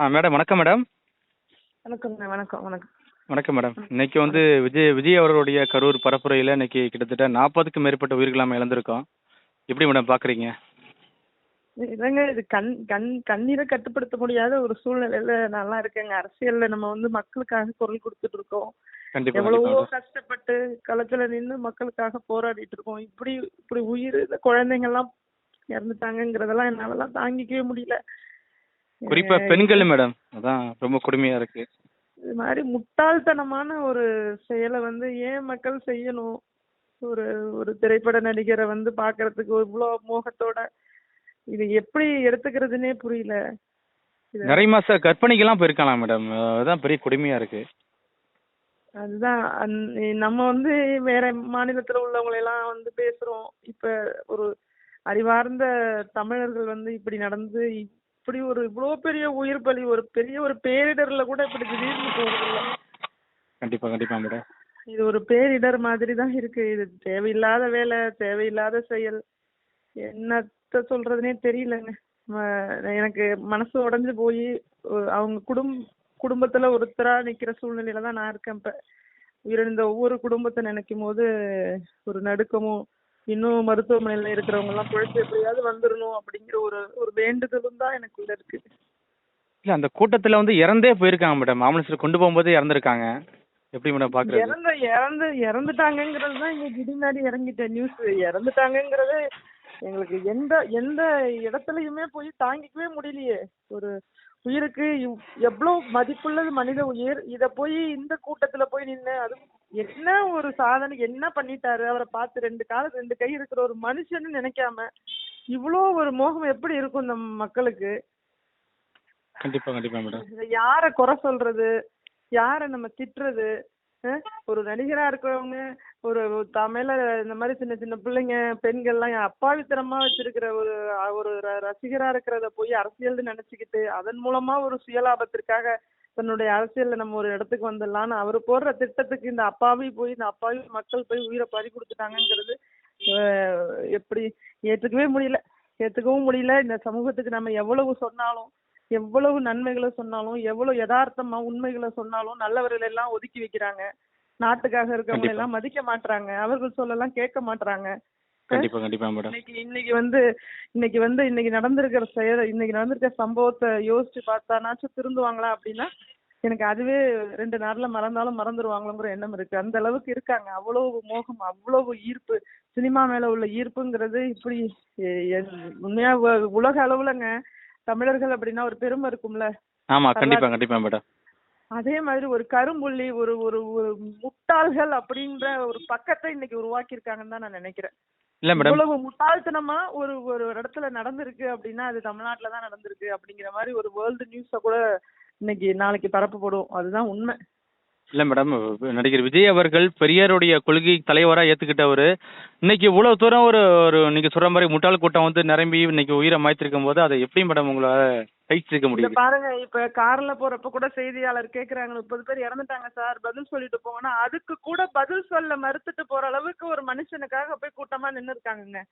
ஆ madam வணக்கம் madam. வணக்கங்க வணக்கம் வணக்கம். வணக்கம் மேடம். இன்னைக்கு வந்து விஜய் விஜய் அவர்களுடைய கரூர் பரப்புரையில் இன்னைக்கு கிட்டத்தட்ட நாற்பதுக்கும் மேற்பட்ட உயிர்கள் நம்ம இழந்திருக்கோம். எப்படி மேடம் பார்க்குறீங்க இல்லைங்க இது கண் கண் கண்ணீரை கட்டுப்படுத்த முடியாத ஒரு சூழ்நிலையில நல்லா இருக்கேங்க. அரசியல்ல நம்ம வந்து மக்களுக்காக குரல் கொடுத்துட்டு இருக்கோம். எவ்வளவோ கஷ்டப்பட்டு களத்துல நின்னு மக்களுக்காக போராடிட்டு இருக்கோம். இப்படி இப்படி உயிர் இந்த குழந்தைங்க எல்லாம் இறந்துட்டாங்கங்கிறதெல்லாம் என்னாலலாம் தாங்கிக்கவே முடியல. குறிப்பாக அஹ் பெண்கள் மேடம். அதான் ரொம்ப கொடுமையாக இருக்கு. இது மாதிரி முட்டாள்தனமான ஒரு செயலை வந்து ஏன் மக்கள் செய்யணும்? ஒரு ஒரு திரைப்பட நடிகரை வந்து பார்க்கறதுக்கு இவ்வளோ மோகத்தோட இது எப்படி எடுத்துக்கிறதுனே புரியல. நிறைய மாச கற்பனைக்கெல்லாம் போயிருக்கலாம் மேடம். அதுதான் பெரிய கொடுமையாக இருக்கு. அதுதான். நம்ம வந்து வேற மாநிலத்துல உள்ளவங்களை எல்லாம் வந்து பேசுறோம். இப்ப ஒரு அறிவார்ந்த தமிழர்கள் வந்து இப்படி நடந்து இப்படி ஒரு இவ்வளோ பெரிய உயிர் பலி ஒரு பெரிய ஒரு பேரிடர்ல கூட இப்படி திடீர்னு போறதில்ல கண்டிப்பாக கண்டிப்பாக மேடம். இது ஒரு பேரிடர் மாதிரி தான் இருக்கு. இது தேவையில்லாத வேலை தேவையில்லாத செயல். என்னத்த சொல்றதுனே தெரியலங்க. ம- எனக்கு மனசு உடைஞ்சு போய் அவங்க குடும் குடும்பத்துல ஒருத்தரா நிக்கிற சூழ்நிலையில தான் நான் இருக்கேன் இப்ப. உயிரிழந்த ஒவ்வொரு குடும்பத்தை நினைக்கும் போது ஒரு நடுக்கமும் இன்னும் மருத்துவமனையில இருக்கிறவங்க எல்லாம் குழந்தை எப்படியாவது வந்துடணும் அப்படிங்கிற ஒரு ஒரு வேண்டுதலும் தான் எனக்குள்ள இருக்கு. இல்லை அந்த கூட்டத்தில் வந்து இறந்தே போயிருக்காங்க மேடம் ஆம்புலன்ஸில் கொண்டு போகும்போது இறந்துருக்காங்க. எப்படி மேடம் பார்க்குறது இறந்து இறந்து இறந்துட்டாங்கங்கிறது தான் இங்க திடீர்னாடி இறங்கிட்ட நியூஸ் இறந்துட்டாங்கங்கிறது எங்களுக்கு எந்த எந்த இடத்துலயுமே போய் தாங்கிக்கவே முடியலையே. ஒரு உயிருக்கு எவ்வளவு மதிப்புள்ளது மனித உயிர்? இத போய் இந்த கூட்டத்துல போய் நின்னு அது என்ன ஒரு சாதனை என்ன பண்ணிட்டாரு? அவரை பார்த்து ரெண்டு கால ரெண்டு கை இருக்கிற ஒரு மனுஷன்னு நினைக்காம இவ்வளோ ஒரு மோகம் எப்படி இருக்கும் இந்த மக்களுக்கு? கண்டிப்பாக கண்டிப்பாக மேடம். யார குறை சொல்றது? யார நம்ம திட்டுறது? ஒரு நடிகரா இருக்கிறவங்க ஒரு தமிழ இந்த மாதிரி சின்ன சின்ன பிள்ளைங்க பெண்கள்லாம் அப்பாவித்தனமா வச்சிருக்கிற ஒரு ஒரு ர- ரசிகரா இருக்கிறத போய் அரசியல்னு நினைச்சுக்கிட்டு அதன் மூலமா ஒரு சுயலாபத்திற்காக தன்னுடைய அரசியல்ல நம்ம ஒரு இடத்துக்கு வந்துடலாம்னு அவர் போடுற திட்டத்துக்கு இந்த அப்பாவி போய் இந்த அப்பாவி மக்கள் போய் உயிரை பறி கொடுத்துட்டாங்கங்கிறது எப்படி ஏற்றுக்கவே முடியல. ஏத்துக்கவும் முடியல. இந்த சமூகத்துக்கு நம்ம எவ்வளவு சொன்னாலும் எவ்வளவு நன்மைகளை சொன்னாலும் எவ்வளவு யதார்த்தமா உண்மைகளை சொன்னாலும் நல்லவர்கள் எல்லாம் ஒதுக்கி வைக்கிறாங்க. நாட்டுக்காக இருக்கவங்க கண்டிப்பா. எல்லாம் மதிக்க மாட்றாங்க. அவர்கள் சொல்லலாம் கேட்க மாட்றாங்க. கண்டிப்பாக கண்டிப்பாக மேடம் இன்னைக்கு இன்னைக்கு வந்து இன்னைக்கு வந்து இன்னைக்கு நடந்திருக்கிற செயல் இன்னைக்கு நடந்திருக்கிற சம்பவத்தை யோசிச்சு பார்த்தானாச்சும் திருந்துவாங்களா அப்படின்னா எனக்கு அதுவே ரெண்டு நாள்ல மறந்தாலும் மறந்துடுவாங்களோங்கிற எண்ணம் இருக்கு. அந்த அளவுக்கு இருக்காங்க. அவ்வளவு மோகம் அவ்வளவு ஈர்ப்பு. சினிமா மேல உள்ள ஈர்ப்புங்கிறது இப்படி உண்மையா உலக அளவுலங்க தமிழர்கள் அப்படின்னா ஒரு பெருமை இருக்கும்ல? ஆமாம் கண்டிப்பாக கண்டிப்பாக மேடம் அதே மாதிரி ஒரு கரும்புள்ளி ஒரு ஒரு ஒரு முட்டாள்கள் அப்படின்ற ஒரு பக்கத்தை இன்னைக்கு உருவாக்கியிருக்காங்கன்னு தான் நான் நினைக்கிறேன். இல்லை மேடம் இவ்வளவு முட்டாள்தனமா ஒரு ஒரு இடத்துல நடந்திருக்கு அப்படின்னா அது தமிழ்நாட்டுல தான் நடந்திருக்கு அப்படிங்கிற மாதிரி ஒரு வேர்ல்டு நியூஸ கூட இன்னைக்கு நாளைக்கு பரப்பப்படும். அதுதான் உண்மை. இல்லை மேடம் நடிகர் விஜய் அவர்கள் பெரியாருடைய கொள்கை தலைவராக ஏற்றுக்கிட்டவர் இன்னைக்கு இவ்வளோ தூரம் ஒரு ஒரு நீங்கள் சொல்கிற மாதிரி முட்டாள் கூட்டம் வந்து நிரம்பி இன்னைக்கு உயிரை மாய்த்திருக்கும் போது அதை எப்படி மேடம் உங்களால் சகிச்சிருக்க இந்த முடியுது பாருங்க இப்ப கார்ல போறப்ப கூட செய்தியாளர் கேக்குறாங்க முப்பது பேர் இறந்துட்டாங்க சார் பதில் சொல்லிட்டு போங்கன்னா அதுக்கு கூட பதில் சொல்ல மறுத்துட்டு போற அளவுக்கு ஒரு மனுஷனுக்காக போய் கூட்டமா நின்னு இருக்காங்கங்க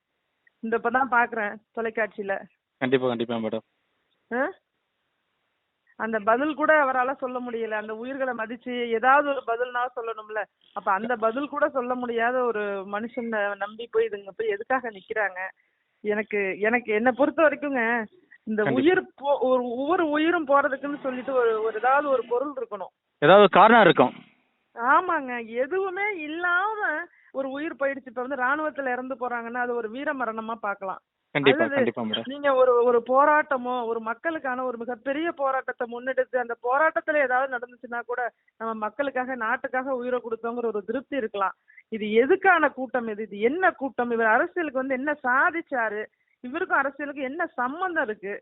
இந்த இப்பதான் பாக்குறேன் தொலைக்காட்சியில. கண்டிப்பாக கண்டிப்பாக மேடம்? அந்த பதில் கூட அவரால சொல்ல முடியல. அந்த உயிர்களை மதிச்சு ஏதாவது ஒரு பதில்னா சொல்லணும்ல. அப்ப அந்த பதில் கூட சொல்ல முடியாத ஒரு மனுஷனை நம்பி போய் இதுங்க போய் எதுக்காக நிக்கிறாங்க? எனக்கு எனக்கு என்ன பொறுத்த வரைக்குங்க இந்த. உயிர் போ ஒரு ஒவ்வொரு உயிரும் போறதுக்குன்னு சொல்லிட்டு ஒரு ஒரு ஏதாவது ஒரு பொருள் இருக்கணும். ஏதாவது காரணம் இருக்கும். ஆமாங்க. எதுவுமே இல்லாம ஒரு உயிர் போயிடுச்சு. இப்ப வந்து ராணுவத்துல இறந்து போறாங்கன்னா அது ஒரு வீர மரணமா பார்க்கலாம். மேடம் நீங்க ஒரு ஒரு போராட்டமோ ஒரு மக்களுக்கான ஒரு மிகப்பெரிய போராட்டத்தை முன்னெடுத்து அந்த போராட்டத்துல ஏதாவது நடந்துச்சுன்னா கூட நம்ம மக்களுக்காக நாட்டுக்காக உயிரை கொடுத்தோங்கிற ஒரு திருப்தி இருக்கலாம். இது எதுக்கான கூட்டம் இது? இது என்ன கூட்டம்? இவர் அரசியலுக்கு வந்து என்ன சாதிச்சாரு? இவருக்கும் அரசியலுக்கும் என்ன சம்பந்தம் இருக்கு?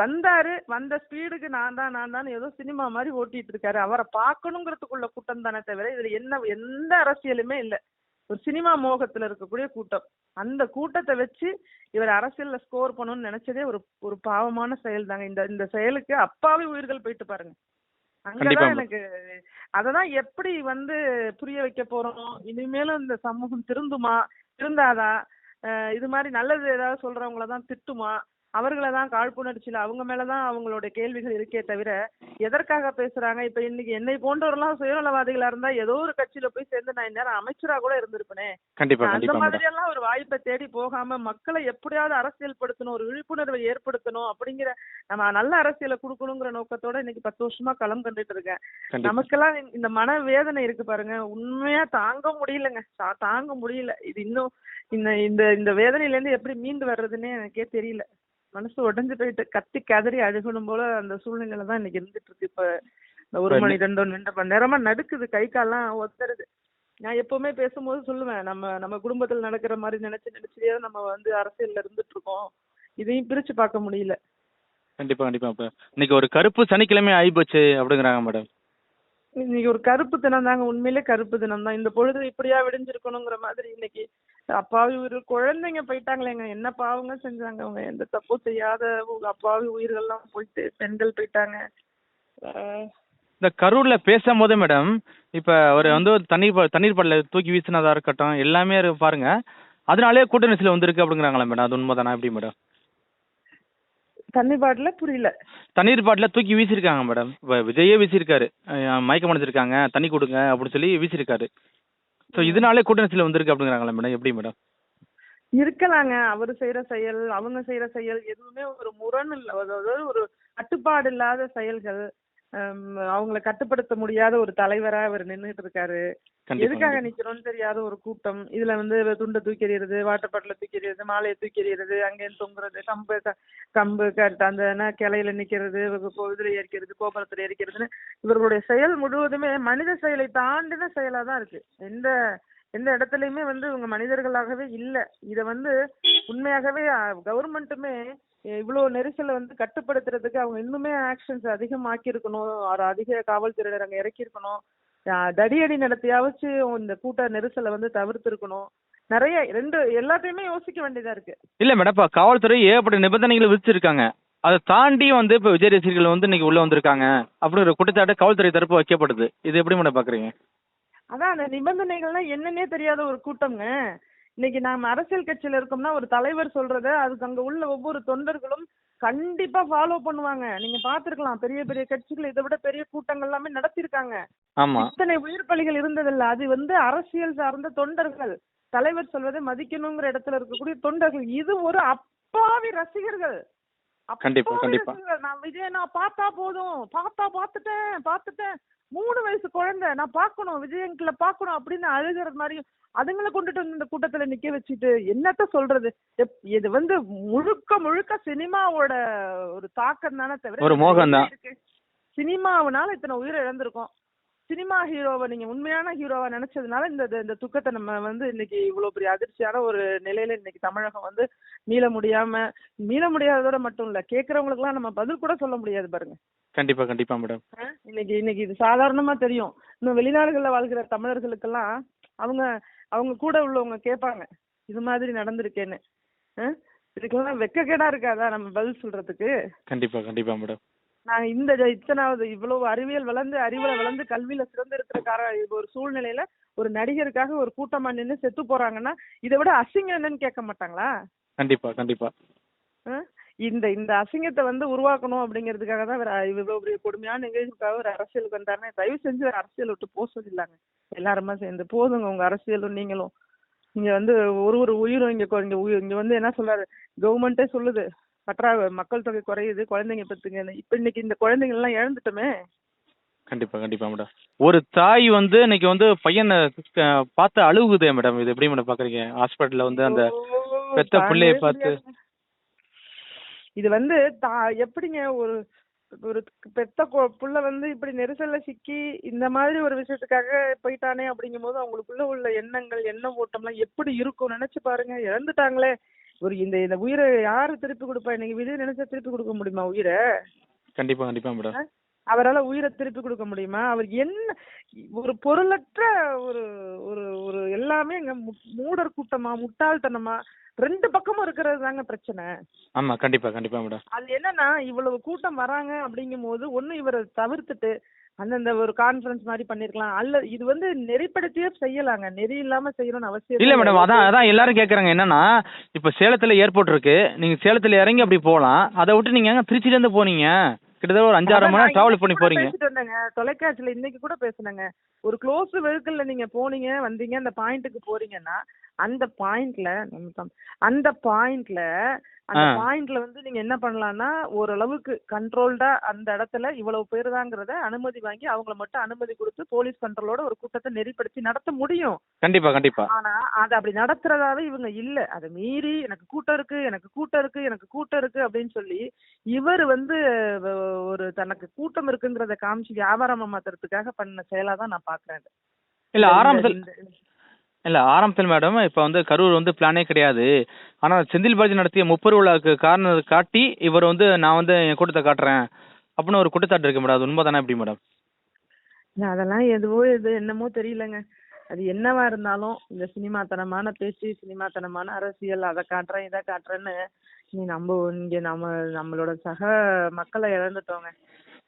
வந்தாரு வந்த ஸ்பீடுக்கு நான் தான் நான் தான் ஏதோ சினிமா மாதிரி ஓட்டிட்டு இருக்காரு. அவரை பார்க்கணுங்கிறதுக்குள்ள கூட்டம் தானே தவிர இதுல என்ன எந்த அரசியலுமே இல்ல. ஒரு சினிமா மோகத்துல இருக்கக்கூடிய கூட்டம். அந்த கூட்டத்தை வச்சு இவர் அரசியல்ல ஸ்கோர் பண்ணணும்னு நினைச்சதே ஒரு ஒரு பாவமான செயல் தாங்க இந்த இந்த செயலுக்கு அப்பாவி உயிர்கள் போயிட்டு பாருங்க. அங்கதான். எனக்கு அததான் எப்படி வந்து புரிய வைக்க போறோம்? இனிமேலும் இந்த சமூகம் திருந்துமா? திருந்தாதா? இது மாதிரி நல்லது ஏதாவது சொல்றவங்கள தான் திட்டுமா? அவர்களை தான் காழ்ப்புணர்ச்சியில அவங்க மேலதான் அவங்களோட கேள்விகள் இருக்கே தவிர எதற்காக பேசுறாங்க? இப்ப இன்னைக்கு என்னை போன்றவரெல்லாம் சுயநலவாதிகளா இருந்தா ஏதோ ஒரு கட்சியில போய் சேர்ந்து நான் இந்நேரம் அமைச்சரா கூட இருந்திருப்பேனே. அந்த கண்டிப்பா மேடம். மாதிரி எல்லாம் ஒரு வாய்ப்பை தேடி போகாம மக்களை எப்படியாவது அரசியல் படுத்தணும் ஒரு விழிப்புணர்வை ஏற்படுத்தணும் அப்படிங்கிற நம்ம நல்ல அரசியலை கொடுக்கணுங்கிற நோக்கத்தோட இன்னைக்கு பத்து வருஷமா களம் கண்டுட்டு இருக்கேன். நமக்கெல்லாம் இந்த- மன வேதனை இருக்கு பாருங்க. உண்மையா தாங்க முடியலங்க. தாங்க முடியல. இது இன்னும் இந்த இந்த இந்த வேதனையில இருந்து எப்படி மீண்டு வர்றதுன்னே எனக்கே தெரியல. மனசு உடைஞ்சு போயிட்டு கத்தி கதறி அழுகணும் போல அந்த சூழ்நிலையில தான் இன்னைக்கு இருந்துட்டு இருக்கு. இப்ப இந்த ஒரு மணி ரெண்டு ரெண்டு மணி நேரமா நடுக்குது. கை கால்லாம் ஒத்துறது நான் எப்பவுமே பேசும்போது சொல்லுவேன் நம்ம நம்ம குடும்பத்துல நடக்கிற மாதிரி நினைச்சு நினைச்சே நம்ம வந்து அரசியல்ல இருந்துட்டு இருக்கோம். இதையும் பிரிச்சு பார்க்க முடியல. கண்டிப்பா கண்டிப்பா இப்ப இன்னைக்கு ஒரு கருப்பு சனிக்கிழமை ஆயிப்போச்சு அப்படிங்கிறாங்க மேடம். இன்னைக்கு ஒரு கருப்பு தினம் தாங்க. உண்மையிலே கருப்பு தினம் தான். இந்த பொழுது இப்படியா விடிஞ்சிருக்கணுங்கிற மாதிரி இன்னைக்கு அப்பாவி உயிர் குழந்தைங்க போயிட்டாங்களேங்க. என்ன பாவங்க செஞ்சாங்க அவங்க? எந்த தப்பும் செய்யாத அப்பாவி உயிர்கள்லாம் போயிட்டு பெண்கள் போயிட்டாங்க. இந்த கரூர்ல பேசும்போது மேடம் இப்ப அவர் வந்து ஒரு தண்ணீர் தண்ணீர் பாட்டில தூக்கி வீசினதா இருக்கட்டும் எல்லாமே இருக்கு பாருங்க. அதனாலே கூட்ட நெரிசல் வந்திருக்கு அப்படிங்கிறாங்களா மேடம்? அது உண்மைதானா எப்படி மேடம்? தண்ணி பாட்டில புரியல. தண்ணீர் பாட்டில தூக்கி வீசியிருக்காங்க மேடம். விஜயே வீசியிருக்காரு. அஹ் மயக்கம் அடைஞ்சிருக்காங்க. தண்ணி கொடுங்க அப்படின்னு சொல்லி வீசியிருக்காரு. ஸோ இதனாலே கூட்ட நெரிசல் வந்திருக்கு அப்படிங்கிறாங்களா மேடம் எப்படி மேடம் இருக்கலாங்க. அவர் செய்யற செயல் அவங்க செய்யற செயல் எதுவுமே ஒரு முரண் இல்ல. அதாவது ஒரு கட்டுப்பாடு இல்லாத செயல்கள். அவங்கள கட்டுப்படுத்த முடியாத ஒரு தலைவரா அவர் நின்னுட்டு இருக்காரு. எதுக்காக. நிக்கிறோம்னு தெரியாத ஒரு கூட்டம். இதுல வந்து துண்டை தூக்கி எறியறது வாட்டர் பாட்டில தூக்கி எறியறது மாலையை தூக்கி எறியறது அங்கேருந்து தொங்குறது கம்பு கம்பு கட்டு அந்த என்ன கிளையில நிக்கிறது இதுல எரிக்கிறது கோபுரத்துல எரிக்கிறதுன்னு இவர்களுடைய செயல் முழுவதுமே மனித செயலை தாண்டின செயலா தான் இருக்கு. எந்த எந்த இடத்துலயுமே வந்து இவங்க மனிதர்களாகவே இல்ல. இத வந்து உண்மையாகவே கவர்மெண்ட்டுமே இவ்வளவு நெரிசலை வந்து கட்டுப்படுத்துறதுக்கு அவங்க இன்னுமே ஆக்ஷன்ஸ் அதிகமாக்கி இருக்கணும் ஒரு அதிக காவல்துறையினர் அங்க இறக்கி இருக்கணும் ஆஹ் தடியடி நடத்தியாவது இந்த கூட்ட நெரிசலை வந்து தவிர்த்திருக்கணும். நிறைய ரெண்டு எல்லாத்தையுமே யோசிக்க வேண்டியதா இருக்கு. இல்ல மேடம் இப்ப காவல்துறை ஏகப்பட்ட நிபந்தனைகளை விதிச்சிருக்காங்க. அதை தாண்டி வந்து இப்ப விஜய் ரசிகர்கள் வந்து இன்னைக்கு உள்ள வந்திருக்காங்க. அப்படிங்கிற குற்றச்சாட்டு காவல்துறை தரப்பு வைக்கப்படுது. இது எப்படி மேடம் பாக்குறீங்க? அதான் அந்த நிபந்தனைகள்லாம் என்னன்னே தெரியாத ஒரு கூட்டம்ங்க. இன்னைக்கு நாம அரசியல் கட்சியில இருக்கோம்னா ஒரு தலைவர் சொல்றத அதுக்கு அங்க உள்ள ஒவ்வொரு தொண்டர்களும் கண்டிப்பா ஃபாலோ பண்ணுவாங்க. நீங்க பாத்துருக்கலாம் பெரிய பெரிய கட்சிகள் இதை விட பெரிய கூட்டங்கள் எல்லாமே நடத்திருக்காங்க இத்தனை உயிர் பலிகள் இருந்ததில்ல. அது வந்து அரசியல் சார்ந்த தொண்டர்கள் தலைவர் சொல்வதை மதிக்கணுங்கிற இடத்துல இருக்கக்கூடிய தொண்டர்கள். இது ஒரு அப்பாவி ரசிகர்கள். கண்டிப்பா, கண்டிப்பா. நான் விஜய் நான் பார்த்தா போதும். பார்த்தா பார்த்துட்டேன் பார்த்துட்டேன். மூணு வயசு குழந்தை. நான் பார்க்கணும் விஜய் அங்கிள பார்க்கணும் அப்படின்னு அழுகிறது மாதிரியும் அதுங்களை கொண்டுட்டு வந்து இந்த கூட்டத்துல நிக்க வச்சுட்டு என்னத்த சொல்றது? இது வந்து முழுக்க முழுக்க சினிமாவோட ஒரு தாக்கம் தானே தவிர ஒரு மோகம்தான். இருக்கு. சினிமாவுனால இத்தனை உயிரை இழந்திருக்கோம். சினிமா ஹீரோவை நீங்க உண்மையான ஹீரோவா நினைச்சதுனால இந்த இந்த- துக்கத்தை நம்ம வந்து இன்னைக்கு இவ்வளவு பெரிய அதிர்ச்சியான ஒரு நிலையில இன்னைக்கு தமிழகம் வந்து மீள முடியாம மீள முடியாததோட மட்டும் இல்ல கேக்குறவங்களுக்கு எல்லாம் நம்ம பதில் கூட சொல்ல முடியாது பாருங்க கண்டிப்பா கண்டிப்பா மேடம்? இன்னைக்கு இன்னைக்கு இது சாதாரணமா தெரியும் இன்னும் வெளிநாடுகள்ல வாழ்கிற தமிழர்களுக்கெல்லாம் அவங்க அவங்க கூட உள்ளவங்க கேட்பாங்க இது மாதிரி நடந்திருக்கேன்னு? இதுக்கெல்லாம் வெக்கக்கேடா இருக்காதா நம்ம பதில் சொல்றதுக்கு கண்டிப்பா கண்டிப்பா மேடம் நான் இந்த இத்தனாவது இவ்வளவு அறிவியல் வளர்ந்து அறிவுல வளர்ந்து கல்வியில சிறந்து இருக்கிற கார ஒரு சூழ்நிலையில ஒரு நடிகருக்காக ஒரு கூட்டமா நின்னு செத்து போறாங்கன்னா இதை விட அசிங்கம் என்னன்னு கேட்க மாட்டாங்களா? கண்டிப்பா கண்டிப்பா? இந்த இந்த அசிங்கத்தை வந்து உருவாக்கணும் அப்படிங்கிறதுக்காக தான் இவர் இவ்வளவு பெரிய கொடுமையான நிகழ்வுக்காக ஒரு அரசியலுக்கு வந்தாருன்னா தயவு செஞ்சு அரசியல் விட்டு போக சொல்லிடலாங்க. எல்லாருமா சேர்ந்து போதுங்க உங்க அரசியலும் நீங்களும். இங்க வந்து ஒரு ஒரு உயிரும் இங்க இங்க இங்க வந்து என்ன சொல்றாரு? கவர்மெண்ட்டே சொல்லுது. பற்றா மக்கள் தொகை குறையுது குழந்தைங்க பெத்துங்க இப்ப இன்னைக்கு இந்த குழந்தைங்க எல்லாம் இழந்துட்டோமே. கண்டிப்பா கண்டிப்பா மேடம். ஒரு தாய் வந்து இன்னைக்கு வந்து பையனை பார்த்து அழுகுதே மேடம். இது எப்படி மேடம் பாக்குறீங்க? ஹாஸ்பிட்டல்ல வந்து அந்த பெத்த பிள்ளைய பார்த்து. இது வந்து எப்படிங்க ஒரு ஒரு பெத்த புள்ள வந்து இப்படி நெரிசல்ல சிக்கி இந்த மாதிரி ஒரு விஷயத்துக்காக போயிட்டானே அப்படிங்கும்போது அவங்களுக்குள்ள உள்ள எண்ணங்கள் எண்ண ஓட்டம்லாம் எப்படி இருக்கும் நினைச்சு பாருங்க. இறந்துட்டாங்களே ஒரு இந்த இந்த உயிரை யாரு திருப்பி கொடுப்பா? இன்னைக்கு விஜய் நினைச்சா திருப்பி கொடுக்க முடியுமா உயிரை? கண்டிப்பா கண்டிப்பா மேடம். அவரால உயிரை திருப்பி கொடுக்க முடியுமா? அவர் என்ன ஒரு பொருளற்ற ஒரு ஒரு ஒரு எல்லாமே இங்க மு- மூடர் கூட்டமா முட்டாள்தனமா ரெண்டு பக்கமும் இருக்கிறது தாங்க பிரச்சனை. ஆமா கண்டிப்பா கண்டிப்பா மேடம். அது என்னன்னா இவ்வளவு கூட்டம் வராங்க அப்படிங்கும் போது ஒண்ணு இவரை தவிர்த்துட்டு அந்தந்த ஒரு கான்ஃபரன்ஸ் மாதிரி பண்ணிருக்கலாம். அல்ல இது வந்து நெறிப்படுத்தியே செய்யலாங்க. நெறி இல்லாம செய்யணும்னு அவசியம் இல்ல மேடம் அதான் அதான் எல்லாரும் கேக்குறாங்க. என்னன்னா இப்ப சேலத்துல ஏர்போர்ட் இருக்கு. நீங்க சேலத்துல இறங்கி அப்படி போகலாம் அதை விட்டு நீங்க திருச்சில இருந்து போனீங்க? கிட்டத்தட்ட ஒரு அஞ்சாறு மணி நேரம் டிராவல் பண்ணி போறீங்க. தொலைக்காட்சியில இன்னைக்கு கூட பேசுனேங்க. ஒரு க்ளோஸ் வெஹிக்கிள்ல நீங்க போனீங்க வந்தீங்க அந்த பாயிண்ட்டுக்கு போறீங்கன்னா அந்த பாயிண்ட்ல அந்த பாயிண்ட்ல அந்த. பாயிண்ட்ல வந்து நீங்க என்ன பண்ணலாம்னா ஓரளவுக்கு கண்ட்ரோல்டா அந்த இடத்துல இவ்வளவு பேர் தாங்கிறத அனுமதி வாங்கி அவங்கள மட்டும் அனுமதி கொடுத்து போலீஸ் கண்ட்ரோலோட ஒரு கூட்டத்தை நெறிப்படுத்தி நடத்த முடியும் கண்டிப்பா கண்டிப்பா ஆனா அது அப்படி நடத்துறதாவே இவங்க இல்ல அதை மீறி எனக்கு கூட்டம் இருக்கு எனக்கு கூட்டம் இருக்கு எனக்கு கூட்டம் இருக்கு அப்படின்னு சொல்லி இவர் வந்து ஒரு தனக்கு கூட்டம் இருக்குங்கிறத காமிச்சு வியாபாரமா மாத்துறதுக்காக பண்ண செயலா தான் நான் பாக்குறேன். இல்ல ஆரம்பத்தில் இல்ல ஆரம்பத்தில் மேடம் இப்ப வந்து கரூர் வந்து பிளானே கிடையாது. ஆனா செந்தில் பாலாஜி நடத்திய முப்பது விழாவுக்கு காரணம் காட்டி இவர் வந்து நான் வந்து என் கூட்டத்தை காட்டுறேன் அப்படின்னு ஒரு குற்றச்சாட்டு இருக்கு மேடம் அது உண்மைதானே எப்படி மேடம் இல்ல, அதெல்லாம் எதுவோ இது என்னமோ தெரியலங்க. அது என்னவா இருந்தாலும் இந்த சினிமாத்தனமான பேச்சு சினிமாத்தனமான அரசியல் அதை காட்டுறேன் இதை காட்டுறேன்னு நீ நம்ம இங்க நம்ம நம்மளோட சக மக்களை இழந்துட்டோங்க.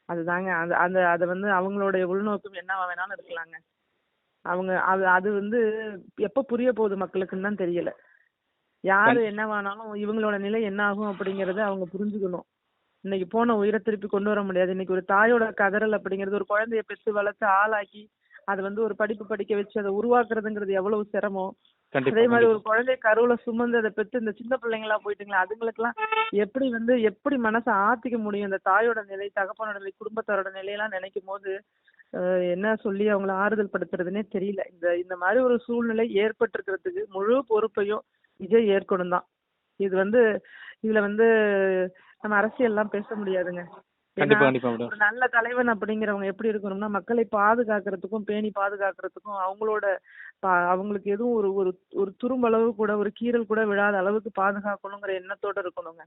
அதுதாங்க அது அந்த அது வந்து அவங்களுடைய உள்நோக்கம் என்னவா வேணாலும் இருக்கலாங்க. அவங்க அது அது வந்து எப்ப புரிய போகுது மக்களுக்குன்னு தான் தெரியல. யாரு என்னவானாலும் இவங்களோட நிலை என்ன ஆகும் அப்படிங்கறத அவங்க புரிஞ்சுக்கணும். இன்னைக்கு போன உயிரை திருப்பி கொண்டு வர முடியாது. இன்னைக்கு ஒரு தாயோட கதறல் அப்படிங்கிறது ஒரு குழந்தைய பெற்று வளர்த்து ஆளாக்கி அதை வந்து ஒரு படிப்பு படிக்க வச்சு அதை உருவாக்குறதுங்கிறது எவ்வளவு சிரமம். அதே மாதிரி. ஒரு குழந்தைய கருவுல சுமந்து அதை பெற்று இந்த சின்ன பிள்ளைங்களா போயிட்டுங்களா? அதுங்களுக்குலாம் எப்படி வந்து எப்படி மனசை ஆத்திக்க முடியும்? இந்த தாயோட நிலை தகப்பனோட நிலை குடும்பத்தாரோட நிலையெல்லாம் நினைக்கும் போது என்ன சொல்லி அவங்கள ஆறுதல் படுத்துறதுனே தெரியல. இந்த இந்த மாதிரி ஒரு சூழ்நிலை ஏற்பட்டிருக்கிறதுக்கு முழு பொறுப்பையும் விஜய் ஏற்கணும் தான். இது வந்து இதுல வந்து நம்ம அரசியல்லாம் பேச முடியாதுங்க. ஒரு நல்ல தலைவன் அப்படிங்கிறவங்க எப்படி இருக்கணும்னா மக்களை பாதுகாக்கிறதுக்கும் பேணி பாதுகாக்கிறதுக்கும் அவங்களோட அவங்களுக்கு எதுவும் ஒரு ஒரு ஒரு துரும்பளவு கூட ஒரு கீறல் கூட விழாத அளவுக்கு பாதுகாக்கணுங்கிற எண்ணத்தோட இருக்கணுங்க.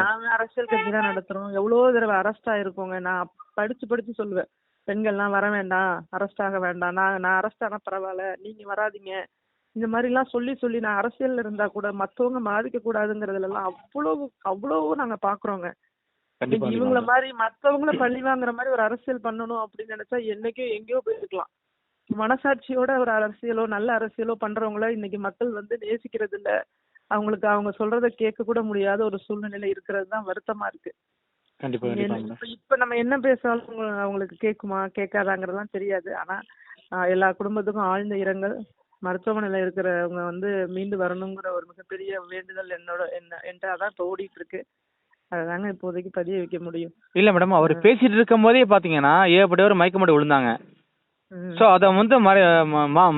நாங்க அரசியல் கட்சி தான் நடத்துறோம். எவ்வளவு தடவை அரெஸ்ட் ஆயிருக்கோங்க. நான் படிச்சு படிச்சு சொல்லுவேன். பெண்கள்லாம் வர வேண்டாம் அரெஸ்ட் ஆக வேண்டாம். நான் நான் அரெஸ்ட் ஆனா பரவாயில்ல நீங்க வராதீங்க. இந்த மாதிரி எல்லாம் சொல்லி சொல்லி நான் அரசியல்ல இருந்தா கூட மத்தவங்க பாதிக்க கூடாதுங்கிறதுல எல்லாம் அவ்வளவு அவ்வளவு நாங்க பாக்குறோங்க. இவங்கள. மாதிரி மத்தவங்கள பழி வாங்குற மாதிரி ஒரு அரசியல் பண்ணணும் அப்படின்னு நினைச்சா என்னைக்கோ எங்கேயோ போயிருக்கலாம். மனசாட்சியோட ஒரு அரசியலோ நல்ல அரசியலோ பண்றவங்கள இன்னைக்கு மக்கள் வந்து நேசிக்கிறது இல்ல அவங்களுக்கு அவங்க சொல்றத கேட்க கூட முடியாத ஒரு சூழ்நிலை இருக்கிறது தான் வருத்தமா இருக்கு. கண்டிப்பா இப்ப நம்ம என்ன பேசாலும் அவங்க- அவங்களுக்கு கேக்குமா கேட்காதாங்கிறதெல்லாம் தெரியாது. ஆனா எல்லா குடும்பத்துக்கும் ஆழ்ந்த இரங்கல். மருத்துவமனையில இருக்கிறவங்க வந்து மீண்டு வரணுங்கிற ஒரு மிகப்பெரிய வேண்டுதல் என்னோட என்ன என்கிட்ட அதான் இப்ப ஓடிட்டு இருக்கு அதுதாங்க இப்போதைக்கு பதிய வைக்க முடியும். இல்ல மேடம் அவர் பேசிட்டு இருக்கும் போதே பாத்தீங்கன்னா ஏகப்பட்டவர் மயக்கமடி விழுந்தாங்க. ம். சோ அத வந்து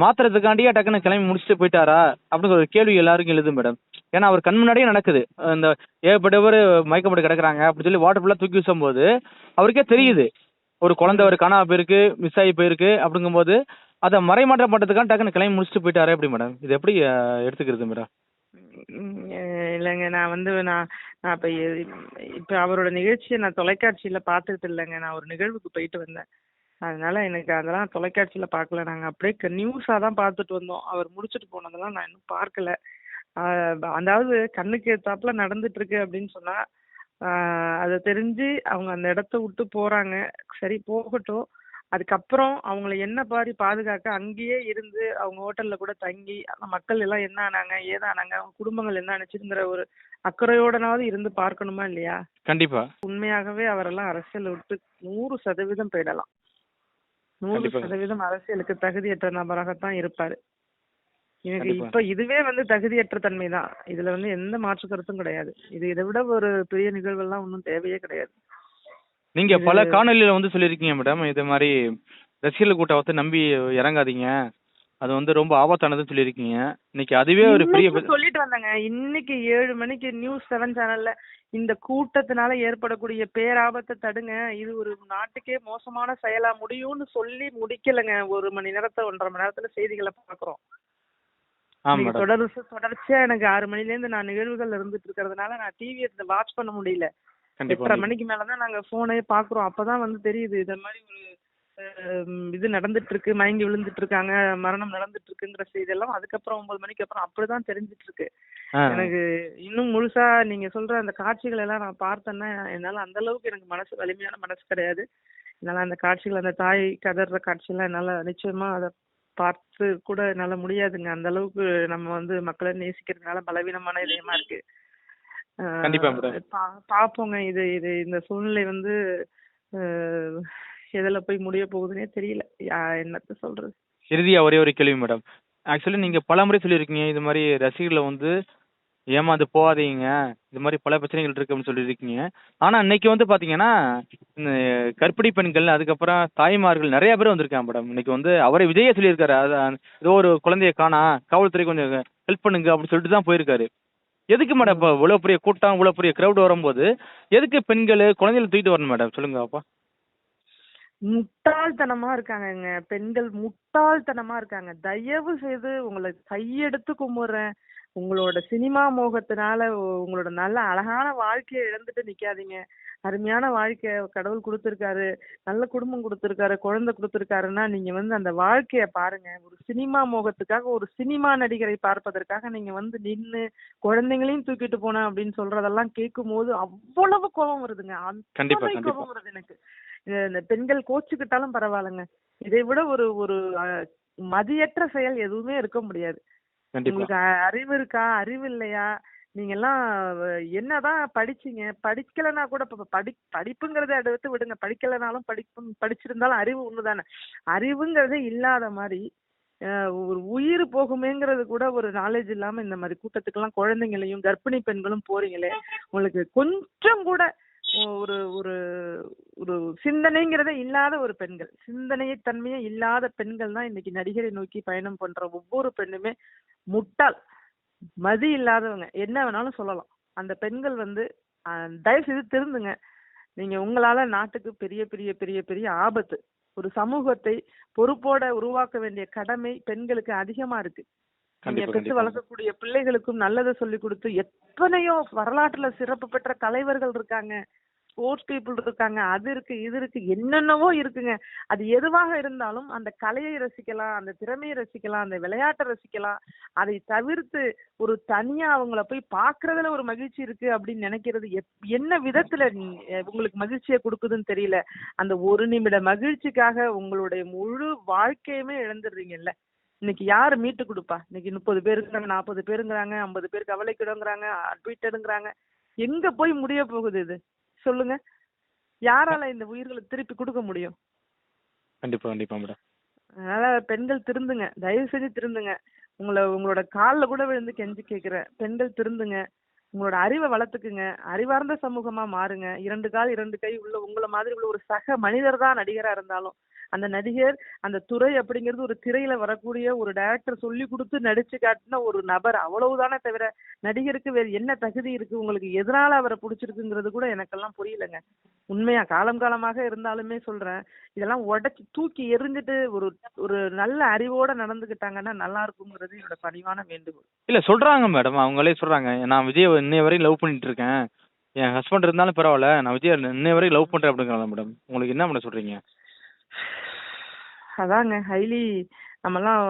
மாத்துறதுக்காண்டியே டக்குன்னு கிளம்பி முடிச்சுட்டு போயிட்டாரா? அப்படின்னு ஒரு கேள்வி எல்லாருக்கும் எழுது மேடம் ஏன்னா அவர் கண் முன்னாடியே நடக்குது. இந்த ஏகப்பட்டவர் மயக்கப்பட்டு கிடக்குறாங்க அப்படி சொல்லி வாட்டர் ஃபுல்லாக தூக்கி வீசும்போது அவருக்கே தெரியுது. ஒரு குழந்தை ஒரு காணா போயிருக்கு மிஸ் ஆகி போயிருக்கு அப்படிங்கும்போது அதை மறைமாற்றம் பண்றதுக்காக டக்குன்னு கிளம்பி முடிச்சுட்டு போயிட்டாரா எப்படி மேடம் இது எப்படி எடுத்துக்கிறது மேடம் இல்லைங்க. நான் வந்து நான் நான் இப்போ இப்போ அவரோட நிகழ்ச்சியை நான் தொலைக்காட்சியில் பார்த்துட்டு இல்லைங்க. நான் ஒரு நிகழ்வுக்கு போயிட்டு வந்தேன். அதனால எனக்கு அதெல்லாம் தொலைக்காட்சியில் பார்க்கல. நாங்கள் அப்படியே நியூஸாக தான் பார்த்துட்டு வந்தோம். அவர் முடிச்சுட்டு போனதெல்லாம் நான் இன்னும் பார்க்கல. அதாவது கண்ணுக்கு ஏத்தாப்புல நடந்துட்டு இருக்கு அப்படின்னு சொன்னா அதை தெரிஞ்சு அவங்க அந்த இடத்த விட்டு போறாங்க. சரி போகட்டும். அதுக்கப்புறம் அவங்கள என்ன மாதிரி பாதுகாக்க அங்கேயே இருந்து அவங்க ஹோட்டல்ல கூட தங்கி அந்த மக்கள் எல்லாம் என்ன ஆனாங்க ஏதானாங்க அவங்க குடும்பங்கள் என்ன நினைச்சுங்கிற ஒரு அக்கறையோடனாவது இருந்து பார்க்கணுமா இல்லையா? கண்டிப்பா. உண்மையாகவே அவரெல்லாம் அரசியல் விட்டு நூறு சதவீதம் போயிடலாம். நூறு. சதவீதம் அரசியலுக்கு தகுதியற்ற நபராகத்தான் இருப்பாரு. எனக்கு. இப்ப இதுவே வந்து தகுதியற்ற தன்மை தான் இதுல வந்து எந்த மாற்று கருத்தும் கிடையாது. இது இதை விட ஒரு பெரிய நிகழ்வெல்லாம் ஒன்றும் தேவையே கிடையாது. நீங்க பல காணொலியில வந்து சொல்லியிருக்கீங்க மேடம் இது மாதிரி ரசிகர்கள் கூட்டம் வந்து நம்பி இறங்காதீங்க. அது வந்து ரொம்ப ஆபத்தானதுன்னு சொல்லியிருக்கீங்க. இன்னைக்கு அதுவே ஒரு பெரிய சொல்லிட்டு வந்தாங்க. இன்னைக்கு ஏழு மணிக்கு நியூஸ் செவன் சேனல்ல இந்த கூட்டத்தினால ஏற்படக்கூடிய பேராபத்தை தடுங்க. இது ஒரு நாட்டுக்கே மோசமான செயலா முடியும்னு சொல்லி முடிக்கலைங்க. ஒரு மணி நேரத்தை ஒன்றரை மணி நேரத்துல செய்திகளை பாக்குறோம் தொடர்ந்து தொடர்ச்சியா எனக்கு ஆறு மணில இருந்து நான் நிகழ்வுகள் இருந்துட்டு இருக்கிறதுனால நான் டிவி வாட்ச் பண்ண முடியல. எட்டரை மணிக்கு மேலதான் நாங்க போனே பாக்குறோம். அப்பதான் வந்து தெரியுது இந்த மாதிரி ஒரு இது நடந்துட்டு இருக்கு மயங்கி விழுந்துட்டு இருக்காங்க மரணம் நடந்துட்டு இருக்குங்கிற செய்தி எல்லாம் அதுக்கப்புறம் ஒன்பது மணிக்கு அப்புறம் அப்படிதான் தெரிஞ்சிட்டு இருக்கு எனக்கு இன்னும் முழுசா நீங்க சொல்ற அந்த காட்சிகள் எல்லாம் நான் பார்த்தேன்னா என்னால அந்த அளவுக்கு எனக்கு மனசு வலிமையான மனசு கிடையாது. என்னால அந்த காட்சிகள் அந்த தாய் கதற காட்சியெல்லாம் என்னால நிச்சயமா அதை பார்த்து கூட என்னால முடியாதுங்க. அந்த அளவுக்கு நம்ம வந்து மக்களை நேசிக்கிறதுனால பலவீனமான இதயமா இருக்கு. பாப்போங்க. இது இது இந்த சூழ்நிலை வந்து எதுல போய் முடிய போகுதுன்னே தெரியல. என்னத்த சொல்றது? இறுதியா ஒரே ஒரு கேள்வி மேடம் ஆக்சுவலி நீங்க பல முறை சொல்லியிருக்கீங்க. இது மாதிரி ரசிகர்களை வந்து ஏமாந்து போகாதீங்க. இது மாதிரி பல பிரச்சனைகள் இருக்குன்னு அப்படின்னு சொல்லியிருக்கீங்க. ஆனா இன்னைக்கு வந்து பாத்தீங்கன்னா இந்த கர்ப்பிணி பெண்கள் அதுக்கப்புறம் தாய்மார்கள் நிறைய பேர் வந்திருக்காங்க மேடம். இன்னைக்கு வந்து அவரே விஜயே சொல்லியிருக்காரு. அதான் ஏதோ ஒரு குழந்தைய காணா காவல்துறை கொஞ்சம் ஹெல்ப் பண்ணுங்க அப்படின்னு சொல்லிட்டு தான் போயிருக்காரு. எதுக்கு மேடம் இப்போ இவ்வளோ பெரிய கூட்டம் இவ்வளோ பெரிய க்ரௌட் வரும்போது எதுக்கு பெண்கள் குழந்தைகள தூக்கிட்டு வரணும் மேடம்? சொல்லுங்க அப்பா. முட்டாள்தனமா இருக்காங்கங்க. பெண்கள் முட்டாள்தனமா இருக்காங்க. தயவு செய்து உங்களை கையெடுத்து கும்பிடுறேன். உங்களோட சினிமா மோகத்தினால உங்களோட நல்ல அழகான வாழ்க்கையை இழந்துட்டு நிக்காதீங்க. அருமையான வாழ்க்கை கடவுள் கொடுத்துருக்காரு நல்ல குடும்பம் கொடுத்துருக்காரு குழந்தை கொடுத்துருக்காருன்னா நீங்க வந்து அந்த வாழ்க்கைய பாருங்க. ஒரு சினிமா மோகத்துக்காக ஒரு சினிமா நடிகரை பார்ப்பதற்காக நீங்க வந்து நின்னு குழந்தைங்களையும் தூக்கிட்டு போனேன் அப்படின்னு சொல்றதெல்லாம் கேட்கும் போது அவ்வளவு கோபம் வருதுங்க. கண்டிப்பா, அவ்வளவு. கோபம் வருது எனக்கு. இந்த- பெண்கள் கோச்சுக்கிட்டாலும் பரவாயில்லைங்க. இதை விட ஒரு ஒரு மதியற்ற செயல் எதுவுமே இருக்க முடியாது. உங்களுக்கு அறிவு இருக்கா? அறிவு இல்லையா? நீங்க எல்லாம் என்னதான் படிச்சீங்க? படிக்கலன்னா கூட படி படிப்புங்கிறத எடுத்து விடுங்க. படிக்கலைனாலும் படிப்பு படிச்சிருந்தாலும் அறிவு ஒண்ணுதானே. அறிவுங்கிறதே இல்லாத மாதிரி ஒரு உயிர் போகுமேங்கிறது கூட ஒரு நாலேஜ் இல்லாம இந்த மாதிரி கூட்டத்துக்கு எல்லாம் குழந்தைங்களையும் கர்ப்பிணி பெண்களும் போறீங்களே உங்களுக்கு கொஞ்சம் கூட ஒரு ஒரு ஒரு சிந்தனைங்கிறதே இல்லாத ஒரு பெண்கள். சிந்தனையை தன்மையே இல்லாத பெண்கள் தான் இன்னைக்கு நடிகரை நோக்கி பயணம் பண்ற ஒவ்வொரு பெண்ணுமே முட்டாள் மதி இல்லாதவங்க. என்ன வேணாலும் சொல்லலாம். அந்த பெண்கள் வந்து தயவு செய்து திருந்துங்க. நீங்க உங்களால நாட்டுக்கு பெரிய பெரிய பெரிய பெரிய ஆபத்து. ஒரு சமூகத்தை பொறுப்போட உருவாக்க வேண்டிய கடமை பெண்களுக்கு அதிகமா இருக்கு. நீங்க பெற்று வளர்க்கக்கூடிய பிள்ளைகளுக்கும் நல்லதை சொல்லி கொடுத்து எத்தனையோ வரலாற்றுல சிறப்பு பெற்ற தலைவர்கள் இருக்காங்க. ஸ்போர்ட்ஸ் பீப்புள் இருக்காங்க. அது இருக்கு இது இருக்கு என்னென்னவோ இருக்குங்க. அது எதுவாக இருந்தாலும் அந்த கலையை ரசிக்கலாம் அந்த திறமையை ரசிக்கலாம் அந்த விளையாட்டை ரசிக்கலாம். அதை தவிர்த்து ஒரு தனியா அவங்கள போய் பாக்குறதுல ஒரு மகிழ்ச்சி இருக்கு அப்படின்னு நினைக்கிறது எப்- என்ன விதத்துல உங்களுக்கு மகிழ்ச்சியை கொடுக்குதுன்னு தெரியல. அந்த ஒரு நிமிட மகிழ்ச்சிக்காக உங்களுடைய முழு வாழ்க்கையுமே இழந்துடுறீங்கல்ல. இன்னைக்கு யாரு மீட்டு கொடுப்பா? இன்னைக்கு முப்பது பேருங்கிறாங்க நாற்பது பேருங்கிறாங்க ஐம்பது பேர் கவலைக்கிடங்கிறாங்க அட்மிட்டடுங்கிறாங்க. எங்க போய் முடிய போகுது இது? சொல்லுங்க. யாரால இந்த உயிர்களை திருப்பி கொடுக்க முடியும்? கண்டிப்பா கண்டிப்பா மேடம். அதனால பெண்கள் திருந்துங்க. தயவு செஞ்சு திருந்துங்க. உங்களை உங்களோட கால்ல கூட விழுந்து கெஞ்சி கேக்குறேன். பெண்கள் திருந்துங்க. உங்களோட அறிவை வளர்த்துக்குங்க. அறிவார்ந்த சமூகமா மாறுங்க. இரண்டு கால் இரண்டு கை உள்ள உங்களை மாதிரி உள்ள ஒரு சக மனிதர் தான் நடிகரா இருந்தாலும் அந்த நடிகர் அந்த துறை அப்படிங்கிறது ஒரு திரையில வரக்கூடிய ஒரு டைரக்டர் சொல்லி கொடுத்து நடிச்சு காட்டின ஒரு நபர் அவ்வளவுதானே தவிர நடிகருக்கு வேற என்ன தகுதி இருக்கு? உங்களுக்கு எதனால அவரை பிடிச்சிருக்குங்கிறது கூட எனக்கெல்லாம் புரியலங்க. உண்மையா காலம் காலமாக இருந்தாலுமே சொல்றேன். இதெல்லாம் உடச்சி தூக்கி எறிஞ்சிட்டு ஒரு ஒரு நல்ல அறிவோட நடந்துகிட்டாங்கன்னா நல்லா இருக்குங்கிறது என்னோட பணிவான வேண்டுகோள். இல்ல சொல்றாங்க மேடம். அவங்களே சொல்றாங்க. நான் விஜய் இன்னைய வரையும் லவ் பண்ணிட்டு இருக்கேன் என் ஹஸ்பண்ட் இருந்தாலும் பரவாயில்ல நான் விஜய் இன்னைய வரையும் லவ் பண்றேன் அப்படிங்கிறாங்க மேடம் உங்களுக்கு என்ன மேடம் சொல்றீங்க? அதாங்க ஹைலி நம்மலாம்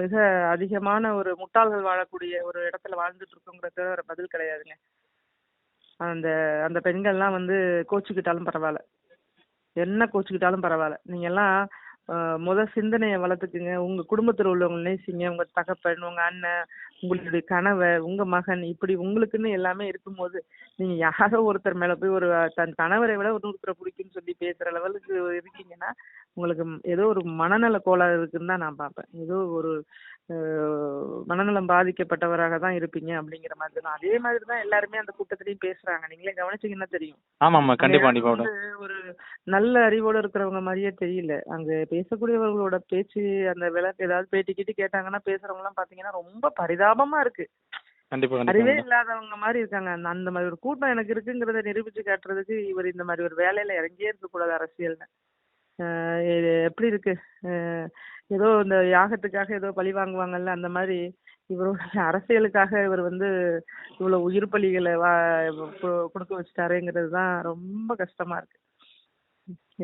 மிக அதிகமான ஒரு முட்டாள்கள் வாழக்கூடிய ஒரு இடத்துல வாழ்ந்துட்டு இருக்கோங்கிறது ஒரு பதில் கிடையாதுங்க. அந்த அந்த பெண்கள்லாம் வந்து கோச்சுக்கிட்டாலும் பரவாயில்ல. என்ன கோச்சுக்கிட்டாலும் பரவாயில்ல. நீங்க எல்லாம் முத சிந்தனையை வளர்த்துக்குங்க. உங்க குடும்பத்தில் உள்ளவங்க நேசிங்க உங்க தகப்பன் உங்க அண்ணன் உங்களுடைய கணவர் உங்க மகன் இப்படி உங்களுக்குன்னு எல்லாமே இருக்கும்போது நீங்க யாரோ ஒருத்தர் மேல போய் ஒரு தன் கணவரை விட இன்னொருத்தரை பிடிக்கும்னு சொல்லி பேசுற லெவலுக்கு இருக்கீங்கன்னா உங்களுக்கு ஏதோ ஒரு மனநல கோளாறு இருக்குன்னு தான் நான் பார்ப்பேன். ஏதோ ஒரு மனநலம் பாதிக்கப்பட்டவராக தான் இருப்பீங்க அப்படிங்கிற மாதிரி தான். அதே மாதிரி தான் எல்லாருமே அந்த கூட்டத்திலையும் பேசுறாங்க. நீங்களே கவனிச்சீங்கன்னா தெரியும். ஆமா ஆமா கண்டிப்பா கண்டிப்பா. ஒரு நல்ல அறிவோட இருக்கிறவங்க மாதிரியே தெரியல. அங்க பேசக்கூடியவர்களோட பேச்சு அந்த விளக்கு ஏதாவது பேட்டி கிட்டி கேட்டாங்கன்னா பேசுறவங்க எல்லாம் பாத்தீங்கன்னா ரொம்ப பரிதாபமா இருக்கு. அறிவே இல்லாதவங்க மாதிரி இருக்காங்க. அந்த மாதிரி ஒரு கூட்டம் எனக்கு இருக்குங்கிறத நிரூபிச்சு காட்டுறதுக்கு இவர் இந்த மாதிரி ஒரு வேலையில இறங்கியே இருக்க கூடாது அரசியல்னு எப்படி இருக்கு? ஏதோ இந்த யாகத்துக்காக ஏதோ பழி வாங்குவாங்கல்ல அந்த மாதிரி இவருடைய அரசியலுக்காக இவர் வந்து இவ்வளவு உயிர் பலிகளை வா கொடுக்க வச்சுட்டாருங்கிறது தான் ரொம்ப கஷ்டமா இருக்கு.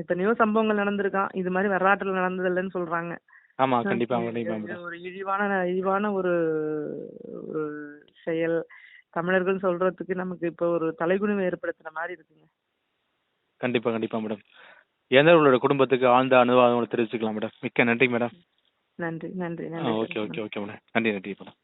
எத்தனையோ சம்பவங்கள் நடந்திருக்கான். இது மாதிரி வரலாற்றுல நடந்தது இல்லைன்னு சொல்றாங்க. ஆமா கண்டிப்பா கண்டிப்பா ஒரு இழிவான இழிவான ஒரு ஒரு செயல். தமிழர்கள் சொல்றதுக்கு நமக்கு இப்போ ஒரு தலைகுனிவு ஏற்படுத்துற மாதிரி இருக்குங்க. கண்டிப்பா கண்டிப்பா மேடம். இறந்தவர்களோட குடும்பத்துக்கு ஆழ்ந்த அனுபவங்களை தெரிவிச்சுக்கலாம் மேடம். மிக்க நன்றி மேடம். நன்றி நன்றி ஓகே ஓகே ஓகே மேடம். நன்றி நன்றி மேடம்.